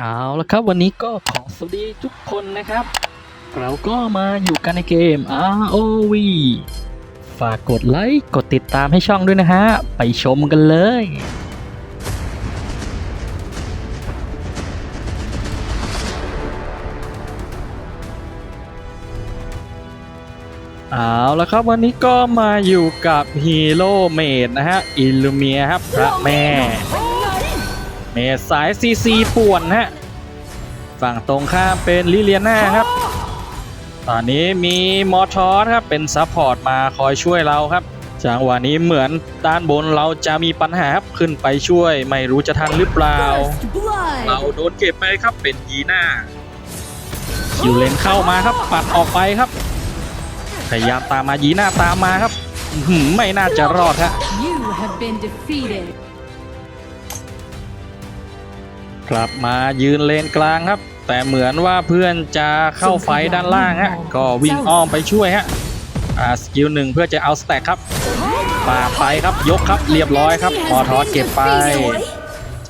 เอาละครับวันนี้ก็ขอสวัสดีทุกคนนะครับ เราก็มาอยู่กันในเกม ROV ฝากกดไลค์กดติดตามให้ช่องด้วยนะฮะ ไปชมกันเลยเอาละครับวันนี้ก็มาอยู่กับฮีโร่เมดนะฮะ อิลูเมียครับพระแม่ เมดสายซีซีป่วนฮะ ฝั่งตรงข้ามเป็นลิเลียนาครับ ตอนนี้มีมอทอสครับ เป็นซัพพอร์ตมาคอยช่วยเราครับจังหวะนี้เหมือนด้านบนเราจะมีปัญหาครับขึ้นไปช่วย ไม่รู้จะทันหรือเปล่า เราโดนเก็บไปครับเป็นยีน่าคิวเลนเข้ามาครับปัดออกไปครับพยายามตามมายีน่าตามมาครับหือไม่น่าจะรอดฮะ กลับมายืนเลนกลางครับ แต่เหมือนว่าเพื่อนจะเข้าไฟด้านล่างฮะก็วิ่งอ้อมไปช่วยฮะอ่าสกิลหนึ่งเพื่อจะเอาสแต็กครับปาไปครับยกครับเรียบร้อยครับมอทอสเก็บไป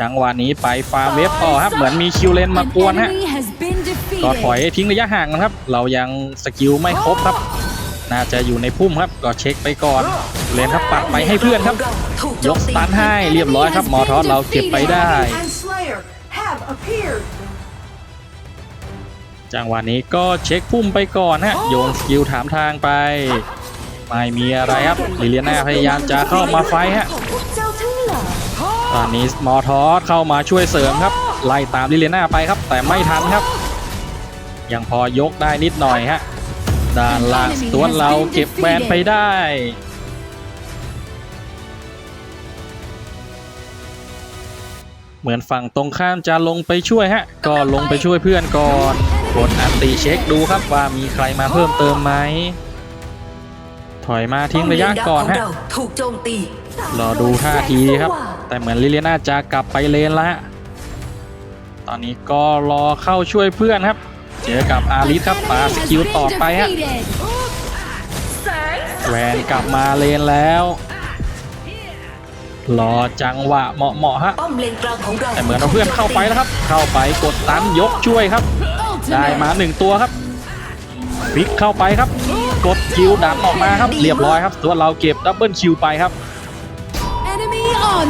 จังหวะนี้ไปฟาร์มเวฟต่อครับ เหมือนมีคิวเลนมา An กวนฮะ enemy has been ก็ถอย defeated. ทิ้งระยะห่างนะครับ เรายังสกิลไม่ครบครับ น่าจะอยู่ในพุ่มครับ ก็เช็คไปก่อน เลนครับปัดไปให้เพื่อนครับ ยกสตันให้เรียบร้อยครับมอทอสเราเก็บไปได้ and Slayer have appeared. จังหวะนี้ก็เช็คพุ่มไปก่อนฮะโยนสกิลถามทางไป ไม่มีอะไรครับลิเลียนาพยายามจะเข้ามาไฟท์ฮะเจ้าทั้งหลายตอนนี้มอทอสเข้ามาช่วยเสริมครับ ไล่ตามลิเลียนาไปครับ แต่ไม่ทันครับ ยังพอยกได้นิดหน่อยฮะด้านล่างสตัวนเราเก็บแวนไปได้ เหมือนฝั่งตรงข้ามจะลงไปช่วยฮะ ก็ลงไปช่วยเพื่อนก่อนกดอันติเช็คดูครับว่ามีใครมาเพิ่มเติมไหม ถอยมาทิ้งระยะก่อนฮะ ถูกโจมตี รอดูท่าทีครับ แต่เหมือนลิเลียนาจะกลับไปเลนแล้วฮะ ตอนนี้ก็รอเข้าช่วยเพื่อนครับ เจอกับอาริสครับปาสกิลต่อไปฮะ แวนกลับมาเลนแล้ว รอจังหวะเหมาะเหมาะๆฮะป้อมเลนกลางของเราแต่เหมือนเอาเพื่อนเข้าไปแล้วครับ เข้าไปกดตันยกช่วยครับ ได้มา Ultimate. หนึ่งตัวครับพลิกเข้าไปครับ กดคิวดันออกมาครับ เรียบร้อยครับตัวเราเก็บดับเบิลคิวไปครับ Enemy on.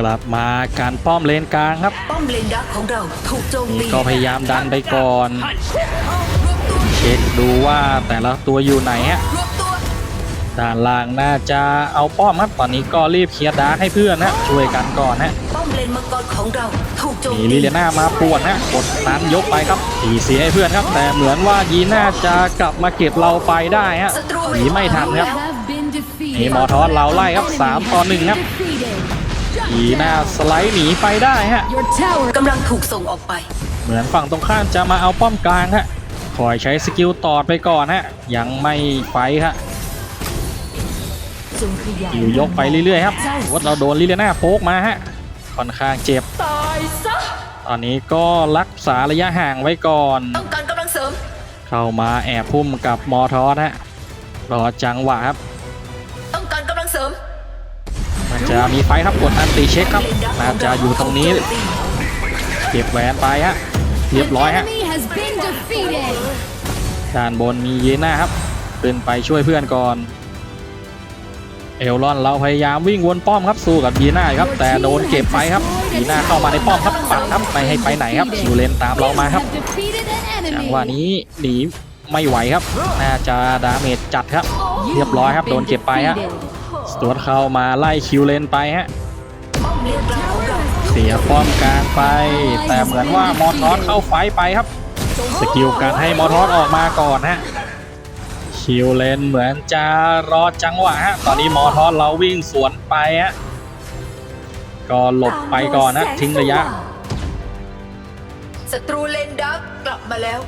กลับมาการป้อมเลนกลางครับ ป้อมเลนดักของเราถูกโจมนี่ตีก็พยายามดันไปก่อน เช็คดูว่าแต่ละตัวอยู่ไหนฮะรวบตัว ด้านล่างน่าจะเอาป้อมครับตอนนี้ก็รีบเคลียร์ดาร์กให้เพื่อนฮะช่วยกันก่อนฮะป้อมเลนมังกรของเราถูกโจมมีตีลิเลียนามาปวดฮะกดตันยกไปครับตีเสียให้เพื่อนครับ แต่เหมือนว่ายีน่าจะกลับมาเก็บเราไปได้ฮะศัตรูหนีไม่ทัน You ครับ have been defeated. นี่มอทอสเราไล่ครับ3ต่อ1ครับ Defeated. ยีน่าสไลด์หนีไปได้ฮะ Your tower กำลังถูกส่งออกไป เหมือนฝั่งตรงข้ามจะมาเอาป้อมกลางฮะคอยใช้สกิลตอดไปก่อนฮะยังไม่ไฟท์ฮะจงขยาย อยู่ยกไปเรื่อยๆครับวัดเราโดนลิเลียนาโป๊กมาฮะค่อนข้างเจ็บตายซะตอนนี้ก็รักษาระยะห่างไว้ก่อนต้องการกำลังเสริม เข้ามาแอบพุ่มกับมอทอสฮะรอจังหวะครับต้องการกำลังเสริม มันจะมีไฟท์ครับกดอันติเช็คครับน่าจะอยู่ตรงนี้ถูกโจมตีเก็บแหวนไปฮะเรียบร้อย An ฮะ enemy has been defeated. ด้านบนมีเยน่าครับขึ้นไปช่วยเพื่อนก่อน เอลรอนเราพยายามวิ่งวนป้อมครับสู้กับยีน่าครับ แต่โดนเก็บไปครับยีน่าเข้ามาในป้อมครับปัดครับไม่ให้ไปไหนครับคิวเลนตามเรามาครับจังหวะนี้หนีไม่ไหวครับน่าจะดาเมจจัดครับ เรียบร้อยครับโดนเก็บไปฮะสตวตเข้ามาไล่คิวเลนไปฮะเสียป้อมกลางไป แต่เหมือนว่ามอทอสเข้าไฟไปครับ สกิลการให้มอทอสออกมาก่อนฮะ คิวเลนเหมือนจะรอจังหวะฮะ ตอนนี้มอทอสเราวิ่งสวนไปฮะ ก็หลบไปก่อนนะทิ้งระยะ ศัตรูเลนดักกลับมาแล้ว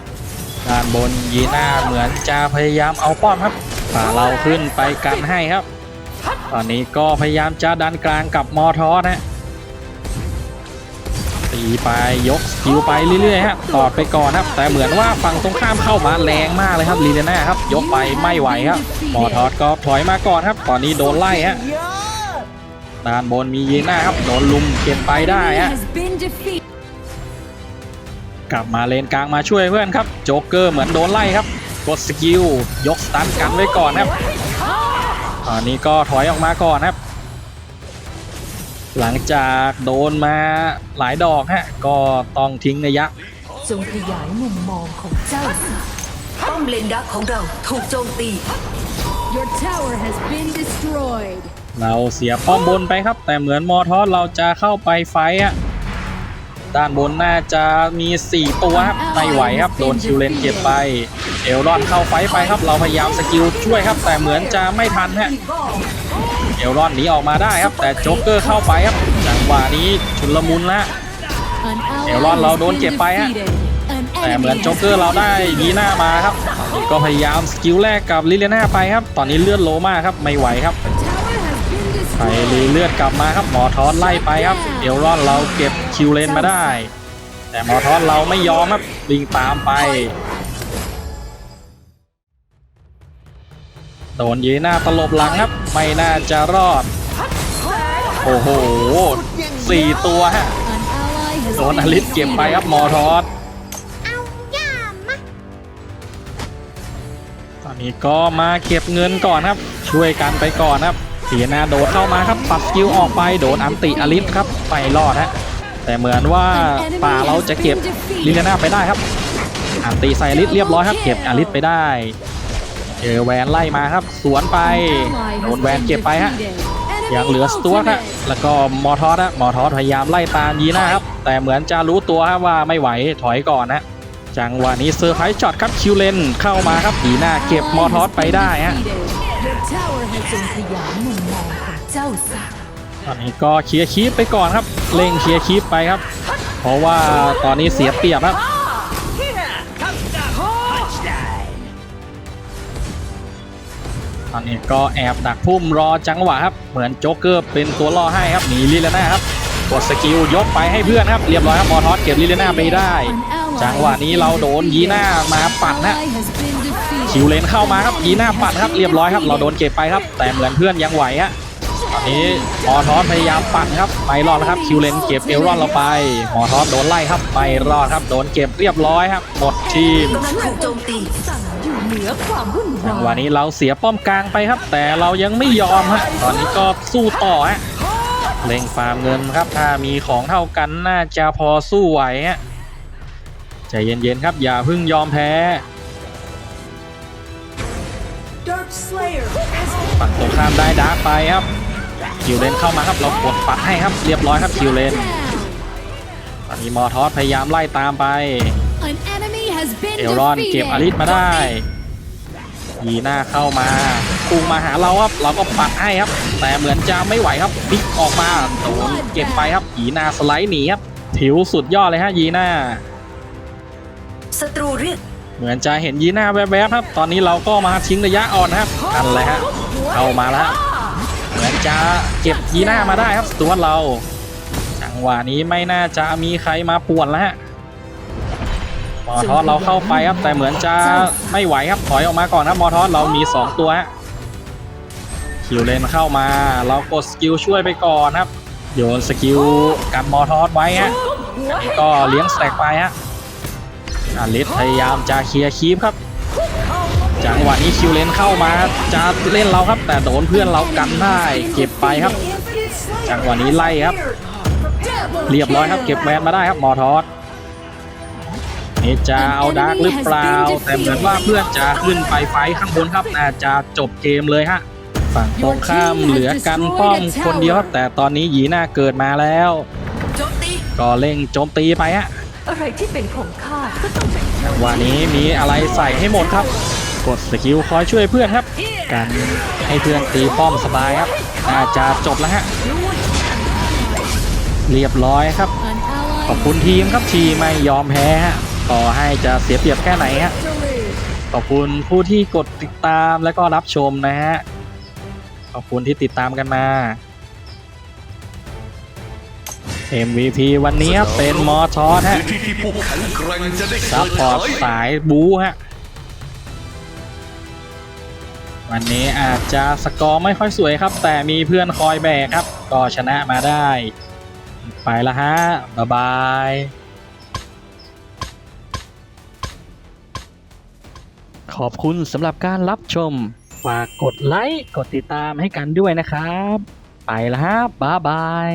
ด้านบนยีน่าเหมือนจะพยายามเอาป้อมครับป่าเราขึ้นไปกันให้ครับ ตอนนี้ก็พยายามจะดันกลางกับมอทอสฮะ ตีไปยกสกิลไปเรื่อยๆฮะตอดไปก่อนครับ แต่เหมือนว่าฝั่งตรงข้ามเข้ามาแรงมากเลยครับลีเดน่าครับ ยกไปไม่ไหวครับมอทอสก็ถอยมาก่อนครับ ตอนนี้โดนไล่ฮะด้านบนมียีน่าครับโดนลุมเก็บไปได้ฮะกลับมาเลนกลางมาช่วยเพื่อนครับโจ๊กเกอร์เหมือนโดนไล่ครับ กดสกิลยกสตันกันไว้ก่อนครับตอนนี้ก็ถอยออกมาก่อนครับ หลังจากโดนมาหลายดอกฮะ ก็ต้องทิ้งระยะจงขยายมุมมองของเจ้าสิป้อมเลนดักของเราถูกโจมตี Your tower has been destroyed. เราเสียป้อมบนไปครับ แต่เหมือนมอทอสเราจะเข้าไปไฟท์อะด้านบนน่าจะมี 4 ตัวครับไม่ไหวครับ โดนคิวเลนเก็บไป เอลรอนเข้าไฟท์ไปครับ เราพยายามสกิลช่วยครับ แต่เหมือนจะไม่ทันฮะ เอลรอนหนีออกมาได้ครับ แต่โจ๊กเกอร์เข้าไปครับจังหวะนี้ชุนละมุนล้ว An ally เอลรอนเราโดนเก็บไปฮะแต่เหมือนโจ๊กเกอร์เราได้ยีหน่ามาครับ ก็พยายามสกิลแรกกับลิเลียนาไปครับ ตอนนี้เลือดโลมากครับไม่ไหวครับไปรีเลือดกลับมาครับหมอทอสไล่ไปครับเอลรอนเราเก็บคิวเลนมาได้ แต่หมอทอสเราไม่ยอมครับวิ่งตามไป โดนยีน่าตลบหลังครับ ไม่น่าจะรอด โอ้โหสี่ตัวฮะโดนอลิสเก็บไปครับหมอทอสตอนนี้ก็มาเก็บเงินก่อนครับ ช่วยกันไปก่อนครับเสียนาโดดเข้ามาครับปัดสกิลออกไปโดนอันติอลิสครับไปรอดฮะแต่เหมือนว่าป่าเราจะเก็บลิเลนาไปได้ครับอันติใส่อลิสเรียบร้อยครับ เก็บอลิสไปได้ เจอแวนไล่มาครับ สวนไปโดนแวนเก็บไปฮะยังเหลือสตัวครับแล้วก็มอทอสฮะมอทอสพยายามไล่ตามยีน่าครับ แต่เหมือนจะรู้ตัวครับว่าไม่ไหวถอยก่อนนะจังหวะนี้เซอร์ไพรส์ช็อตครับคิวเลนเข้ามาครับยีน่าเก็บมอทอสไปได้ฮะองของเจ้าสิตอนนี้ก็เคลียร์คีปไปก่อนครับเร่งเคลียร์คีปไปครับ เพราะว่าตอนนี้เสียเปรียบครับ อนนี้ก็แอบดักพุ่มรอจังหวะครับ เหมือนโจ๊กเกอร์เป็นตัวล่อให้ครับหนีลิเลน่าครับกดสกิลยกไปให้เพื่อนครับเรียบร้อยครับมอทอสเก็บลิเลน่าไปได้ จังหวะนี้เราโดนยีน่ามาปัดฮะคิวเลนเข้ามาครับยีน่าปัดครับเรียบร้อยครับ เราโดนเก็บไปครับ แต่เหมือนเพื่อนยังไหวฮะตอนนี้มอทอสพยายามปัดครับไม่รอดครับคิวเลนเก็บเอลรอนเราไปมอทอสโดนไล่ครับไม่รอดครับโดนเก็บเรียบร้อยครับหมดทีม กำลังถูกโจมตีอยู่เหนือความวุ่นจังหวาวะยนี้เราเสียป้อมกลางไปครับ แต่เรายังไม่ยอมฮะตอนนี้ก็สู้ต่อฮะเล็งฟาร์มเงินครับ ถ้ามีของเท่ากันน่าจะพอสู้ไหวฮะใจเย็นๆครับ อย่าเพิ่งยอมแพ้ฝั่งตรงข้ามได้ดาร์กไปครับคิวเลนเข้ามาครับเรากดปัดให้ครับเรียบร้อยครับคิวเลนตอนนี้มอทอสพยายามไล่ตามไป An enemy has been เอลรอนเก็บอลิส defeated. มาได้ ยีน่าเข้ามาปุงมาหาเราครับ เราก็ปัดให้ครับ แต่เหมือนจะไม่ไหวครับบิ๊กออกมาโดนเก็บไปครับยีน่าสไลด์หนีครับผิวสุดยอดเลยฮะยีน่าศัตรูเรียกเหมือนจะเห็นยีน่าแวบๆครับ ตอนนี้เราก็มาทิ้งระยะอ่อนครับนั่นเลยฮะเข้ามาแล้วฮะเหมือนจะเก็บยีน่ามาได้ครับสตัวเรา จังหวะนี้ไม่น่าจะมีใครมาป่วนแล้วฮะ มอทอสเราเข้าไปครับแต่เหมือนจะไม่ไหวครับถอยออกมาก่อนครับมอทอสเรามี 2 ตัวฮะคิวเลนเข้ามา เรากดสกิลช่วยไปก่อนครับ โยนสกิลกันมอทอสไว้ฮะก็เลี้ยงแตกไปฮะอาลิสพยายามจะเคลียร์คีปครับจังหวะนี้คิวเลนเข้ามาจะเล่นเราครับ แต่โดนเพื่อนเรากันได้เก็บไปครับ จังหวะนี้ไล่ครับ เรียบร้อยครับเก็บแวนมาได้ครับมอทอส นี่จะเอาดาร์กหรือเปล่า แต่เหมือนว่าเพื่อนจะขึ้นไปไฟท์ข้างบนครับน่าจะจบเกมเลยฮะฝั่งตรงข้ามเหลือกันป้อมคนเดียวครับแต่ตอนนี้หยีน่าเกิดมาแล้วโจมตีก็เร่งโจมตีไปฮะอะไรที่เป็นของข้าก็ต้องเป็นจังหวะนี้มีอะไรใส่ให้หมดครับ กดสกิลคอยช่วยเพื่อนครับกันให้เพื่อนตีป้อมสบายครับน่าจะจบแล้วฮะเรียบร้อยครับ An ally ขอบคุณทีมครับที่ไม่ยอมแพ้ฮะ ต่อให้จะเสียเปรียบแค่ไหนฮะ victory. ขอบคุณผู้ที่กดติดตามและก็รับชมนะฮะขอบคุณที่ติดตามกันมา MVP วันนี้ครับเป็นมอทอสฮะที่ที่ผู้แข็งแกร่งจะได้ซัพพอร์ตสายบูฮะวันนี้อาจจะสกอร์ไม่ค่อยสวยครับ แต่มีเพื่อนคอยแบกครับ ก็ชนะมาได้ ไปละฮะ บ๊ายบาย ขอบคุณสำหรับการรับชม ฝากกดไลค์ กดติดตามให้กันด้วยนะครับ ไปแล้วฮะบ๊ายบาย